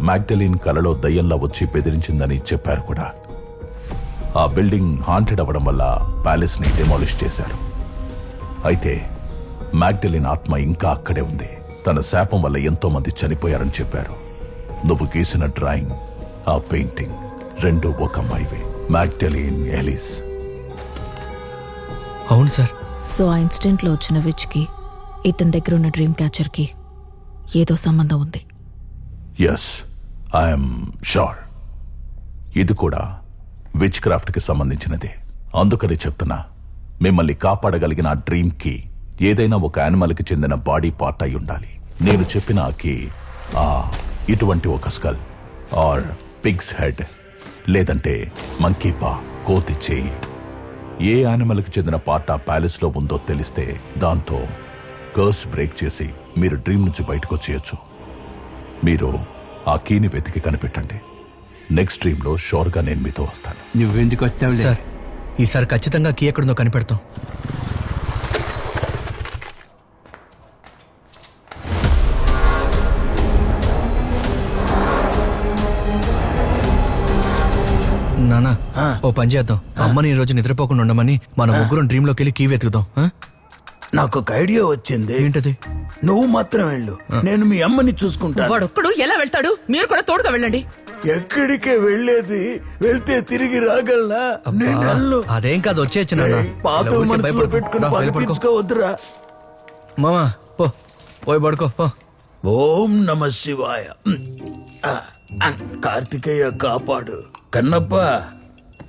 Magdalene కలలో దయ్యంలా వచ్చి బెదిరించిందని చెప్పారు కూడా. ఆ బిల్డింగ్ హాంటెడ్ అవ్వడం వల్ల ప్యాలెస్ని డెమాలిష్ చేశారు. అయితే మ్యాగ్డలిన్ ఆత్మ ఇంకా అక్కడే ఉంది. తన శాపం వల్ల ఎంతో మంది చనిపోయారని చెప్పారు. నువ్వు గీసిన డ్రాయింగ్ ఆ పెయింటింగ్ రెండు ఒక అమ్మాయివే మ్యాగ్డలిన్ ఎలిస్. అవును సార్. సో ఆ ఇన్సిడెంట్లో వచ్చిన విచ్కి ఇతని దగ్గర ఉన్న డ్రీమ్ క్యాచర్కి ఏదో సంబంధం ఉంది. ఎస్ ఐఎమ్ షోర్ ఇది కూడా విచ్ క్రాఫ్ట్కి సంబంధించినదే. అందుకని చెప్తున్నా మిమ్మల్ని కాపాడగలిగిన ఆ డ్రీమ్కి ఏదైనా ఒక యానిమల్కి చెందిన బాడీ పార్ట్ అయి ఉండాలి. నేను చెప్పిన ఆకి కీ ఆ ఇటువంటి ఒక స్కల్ ఆర్ పిగ్స్ హెడ్ లేదంటే మంకీ పా కోతి చేయి ఏ యానిమల్కి చెందిన పార్ట్ ఆ ప్యాలెస్లో ఉందో తెలిస్తే దాంతో కర్స్ బ్రేక్ చేసి మీరు డ్రీమ్ నుంచి బయటకు వచ్చేయచ్చు. మీరు ఆ కీని వెతికి కనిపెట్టండి. నెక్స్ట్ డ్రీమ్లో షోర్గా నేను మీతో వస్తాను. నువ్వెందుకు వస్తావులే సార్ ఈసారి ఖచ్చితంగా కీ ఎక్కడుందో కనిపెడతాం. నానా ఓ పని చేద్దాం. అమ్మని ఈ రోజు నిద్రపోకుండా ఉండమని మన ముగ్గురం డ్రీమ్లోకి వెళ్ళి కీ వెతుకుదాం. ఆ? నాకు ఒక ఐడియా వచ్చింది. ఏంటది? నువ్వు మాత్రం వెళ్ళు. నేను మీ అమ్మని చూసుకుంటాను. వాడొక్కడు ఎలా వెళ్తాడు? మీరు కూడా తోడుగా వెళ్ళండి. ఎక్కడికే వెళ్ళేది? వెళ్తే తిరిగి రాగలనా? నేను వెళ్ళను. అదేం కాదు వచ్చేయచ్చు నాన్న. ఏయ్, పాత ఇలా ఊరికే మనసులో భయపడకు. పెట్టుకుని రా, పగ వెళ్ళి పడుకో. తీర్చుకోవద్దురా మామా పో. పోయి పడుకో పో. ఓం నమ శివాయ. ఆ, ఆ, కార్తికేయ కాపాడు. కన్నప్ప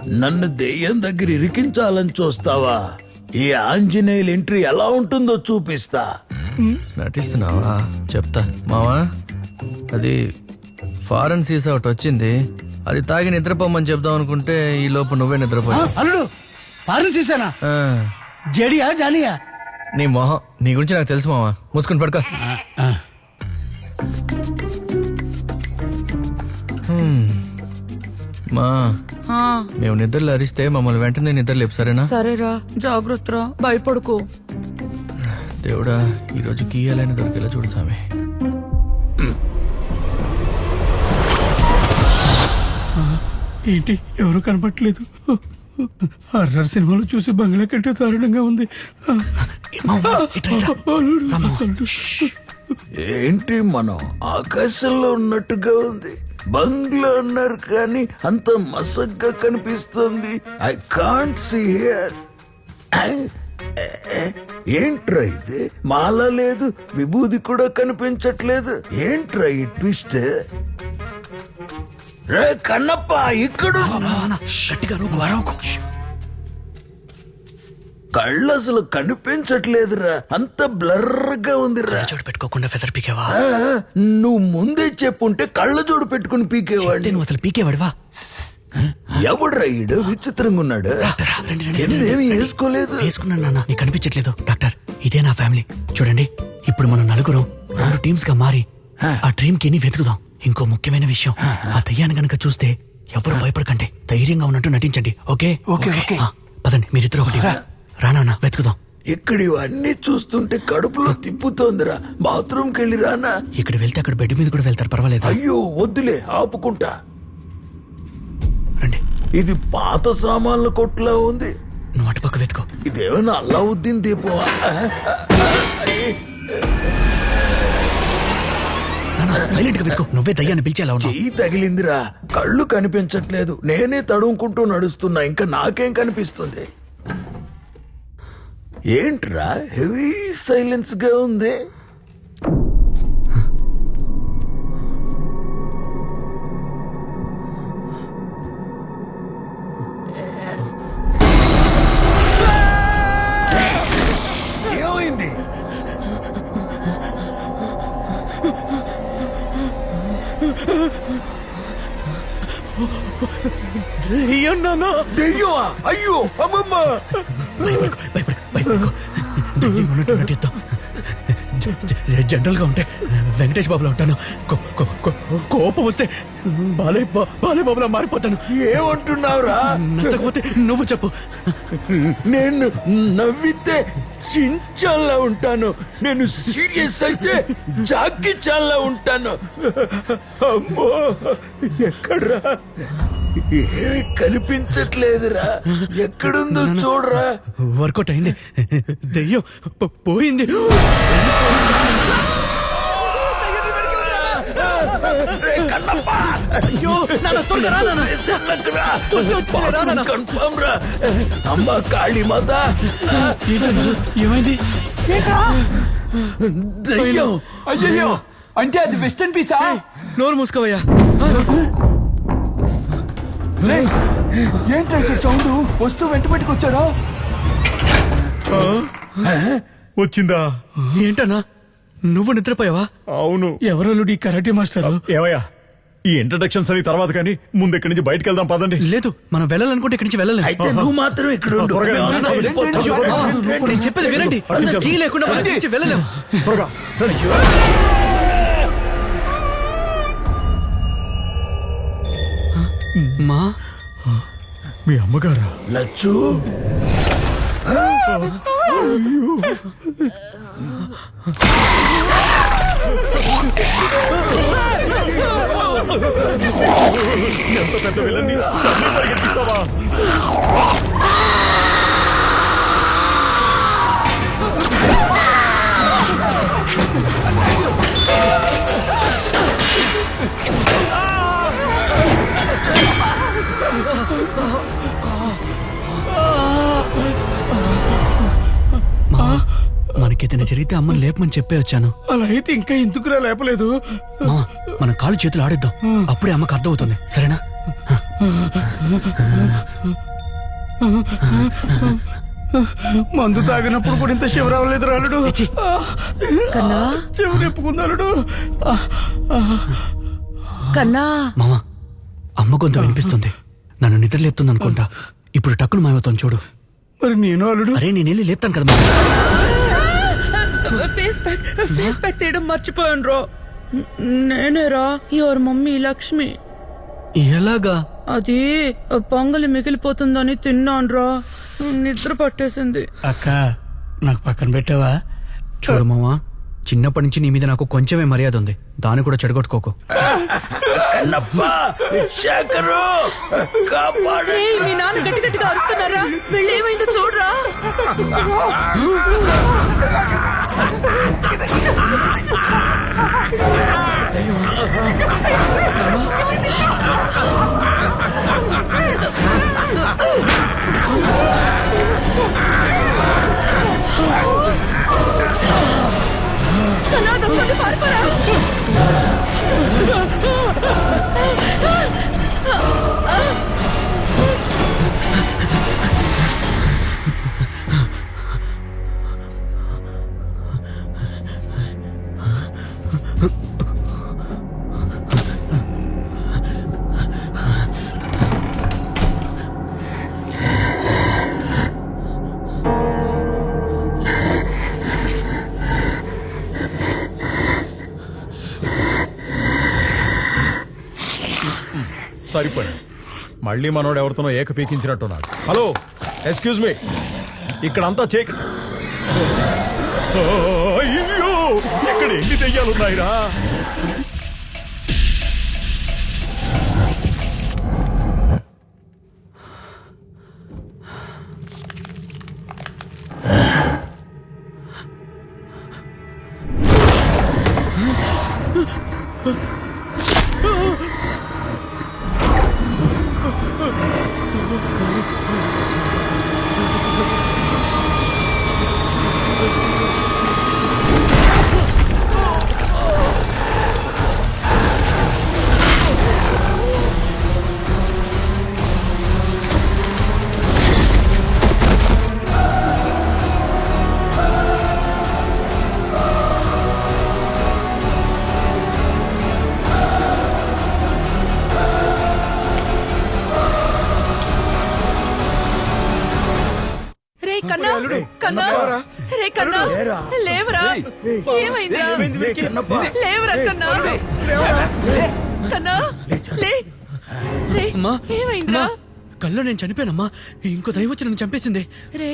నన్ను దెయ్యం దగ్గర ఇరికించాలని చూస్తావా? ఈ ఆంజనేయుల ఎంట్రీ ఎలా ఉంటుందో చూపిస్తా. నటిస్తున్నావా? చెప్తా. మావా అది ఫారెన్ సీసా ఒకటి వచ్చింది. అది తాగి నిద్రపోమని చెప్దాం అనుకుంటే ఈ లోపు నువ్వే నిద్రపోయా అల్లుడు పాలన చేశానా జడియా జానియా నీ మొహం నీ గురించి నాకు తెలుసు మావా. మూసుకుని పడుకో. హ్మ్. మా మేము నిద్రలు అరిస్తే మమ్మల్ని వెంటనే నిద్ర లేపు సరేనా? సరేరా జాగ్రత్తరా భయపడుకో. దేవుడా ఈరోజు గీయాలని దొరికేలా చూడు సామి. ఏంటి ఎవరు కనపట్లేదు హర్రర్ సినిమాలు చూసి బంగ్లా కంటే దారుణంగా ఉంది. ఏంటి మనం ఆకాశంలో ఉన్నట్టుగా ఉంది? బంగ్లా అన్నారు కానీ అంత మసగ్గా కనిపిస్తుంది ఐ కాంట్ సీ హియర్ ఏంట్రా ఇది మాల లేదు విభూది కూడా కనిపించట్లేదు ఏంట్రా ఈ ట్విస్ట్ రే కన్నప్ప ఇక్కడ కళ్ళు అసలు కనిపించట్లేదురా. అంత బ్లర్గా ఉందిరా. చోటు పెట్టుకోకుండా ఫెదర్ పీకేవా? ఆ, నువ్వు ముందే చెప్పుంటే కళ్ళజోడు పెట్టుకుని పీకేవాడిని. నువ్వు అసలు పీకేవాడివా? ఎవడ్రా ఈడు? విచిత్రంగా ఉన్నాడు. రండి, రండి, కింద ఏమీ వేసుకోలేదు? వేసుకున్నాను నాన్న. నీకు కనిపించట్లేదు. డాక్టర్ ఇదే నా ఫ్యామిలీ చూడండి ఇప్పుడు మనం నలుగురు రెండు టీమ్స్గా మారి ఆ. డ్రీమ్కి వెతుకుదాం. ఇంకో ముఖ్యమైన విషయం. ఆ. దయ్యాన్ని గనక చూస్తే ఎవరు భయపడకండి. ధైర్యంగా ఉన్నట్టు నటించండి. ఓకే? Okay, okay. పదండి మీరిద్దరు ఒకటి రానా వెతుకుదాం. ఇక్కడ ఇవన్నీ చూస్తుంటే కడుపులో తిప్పుతోందిరా. బాత్రూమ్ కెళ్ళి రానా ఇక్కడ వెళ్తే అక్కడ బెడ్ మీద కూడా వెళ్తారు పర్వాలేదు? అయ్యో వద్దులే ఆపుకుంటా. రండి. ఇది పాత సామాన్ల కొట్లా ఉంది. నువ్వు అటుపక్క వెతుకో. ఇదేమైనా అల్లావుద్దీన్ దీపం? సైలెంట్గా వెతుకో. నువ్వే దయ్యాన్ని పిలిచేలా ఉన్నావు. చెయ్యి తగిలిందిరా. కళ్ళు కనిపించట్లేదు. నేనే తడుముకుంటూ నడుస్తున్నా. ఇంకా నాకేం కనిపిస్తుంది? ఏంట్రా? హెవీ సైలెన్స్గా ఉంది. ఏమైంది? దెయ్యమా? అయ్యో అమ్మమ్మ! భయపడుకో భయపడుకో భయపడుకో దయ్యం ఉన్నట్టు నటిద్దాం జనరల్గా ఉంటే వెంకటేష్ బాబులో ఉంటాను. కోపం వస్తే బాలే బాలే బాబులా మారిపోతాను. ఏమంటున్నావురా? నచ్చకపోతే నువ్వు చెప్పు. నేను నవ్వితే చించాలా ఉంటాను. నేను సీరియస్ అయితే జాకి చాలా ఉంటాను. అమ్మో ఎక్కడ్రా? ఏమి కనిపించట్లేదురా. ఎక్కడుందో చూడరా. వర్కౌట్ అయింది. దెయ్యం పో- పోయింది. అయ్యో. కన్ఫర్మ్ రా అమ్మ కాళీ మాత. ఏమైంది? దయ్యం. అయ్యయ్యో. అంటే అది వెస్టర్న్ పీసా? నోరు మూసుకోవయ్యా. ఏంట్రా ఇక్కడ సౌండ్? వస్తూ వెంట పెట్టుకొచ్చారా? వచ్చిందా? ఏంటన్నా? నువ్వు నిద్రపోయావా? అవును. ఎవరల్లుడు ఈ కరాటే మాస్టర్? ఏమయ్యా? ఈ ఇంట్రడక్షన్స్ అని తర్వాత కానీ ముందు ఇక్కడి నుంచి బయటకు వెళ్దాం పదండి. లేదు మనం వెళ్ళాలనుకుంటే ఇక్కడి నుంచి వెళ్ళలేం. అయితే నువ్వు మాత్రం ఇక్కడ నేను చెప్పేది వినండి. కీ లేకుండా మనం మా? మీ అమ్మగారా? లచ్చు? ఎంత పెద్ద వెళ్ళండి పరిగెత్తిస్తావా మా జరిగితే అమ్మని లేపమని చెప్పే వచ్చాను. అలా అయితే ఇంకా ఎందుకురా లేపలేదు? మా మన కాళ్ళు చేతులు ఆడిద్దాం. అప్పుడే అమ్మకి అర్థమవుతుంది. సరేనా? మందు తాగినప్పుడు కూడా ఇంత శివ రావలేదు రాలుడు కన్నా? చెవి నిప్పుకుందాలుడు కన్నా? మామ అమ్మ గొంతు వినిపిస్తుంది. నన్ను నిద్ర లేపుతుంది అనుకుంటా ఇప్పుడు టక్కును మాయవుతాను చూడు. మరి నేను అల్లుడు? అరే నేను వెళ్ళి లేపుతాను కదా. ఫేస్ ప్యాక్ ఫేస్ ప్యాక్ తీయడం మర్చిపోయాను రో నేనేరా యువర్ మమ్మీ లక్ష్మి. ఎలాగా? అది పొంగలి మిగిలిపోతుందని తిన్నాను రా నిద్ర పట్టేసింది. అక్క నాకు పక్కన పెట్టావా? చూడు మామ చిన్నప్పటి నుంచి నీ మీద నాకు కొంచెమే మర్యాద ఉంది. దాన్ని కూడా చెడగొట్టుకోకు. కన్నప్ప శేఖరు కాపాడు ఏయ్, మీ నాన్న గట్టి గట్టిగా అరుస్తున్నారా? వెళ్ళి ఏమైందో చూడరా. కన్నా, దొంగది పారిపోరా. సరిపోయి మళ్ళీ మనోడు ఎవరితోనో ఏక పీకించినట్టున్నాడు. Hello excuse me. ఇక్కడంతా చేక అయ్యో ఇక్కడ ఎన్ని దెయ్యాలు ఉన్నాయిరా రే కన్నా కన్నా. రే కన్నా. లేరా? లేవరా. ఏమైందిరా? లేవరా కన్నా. కన్నా. లే రే అమ్మా. ఏమైందిరా? కల్లో నేను చనిపోయానమ్మా. ఇంకో దైవం వచ్చి నన్ను చంపేసింది. రే.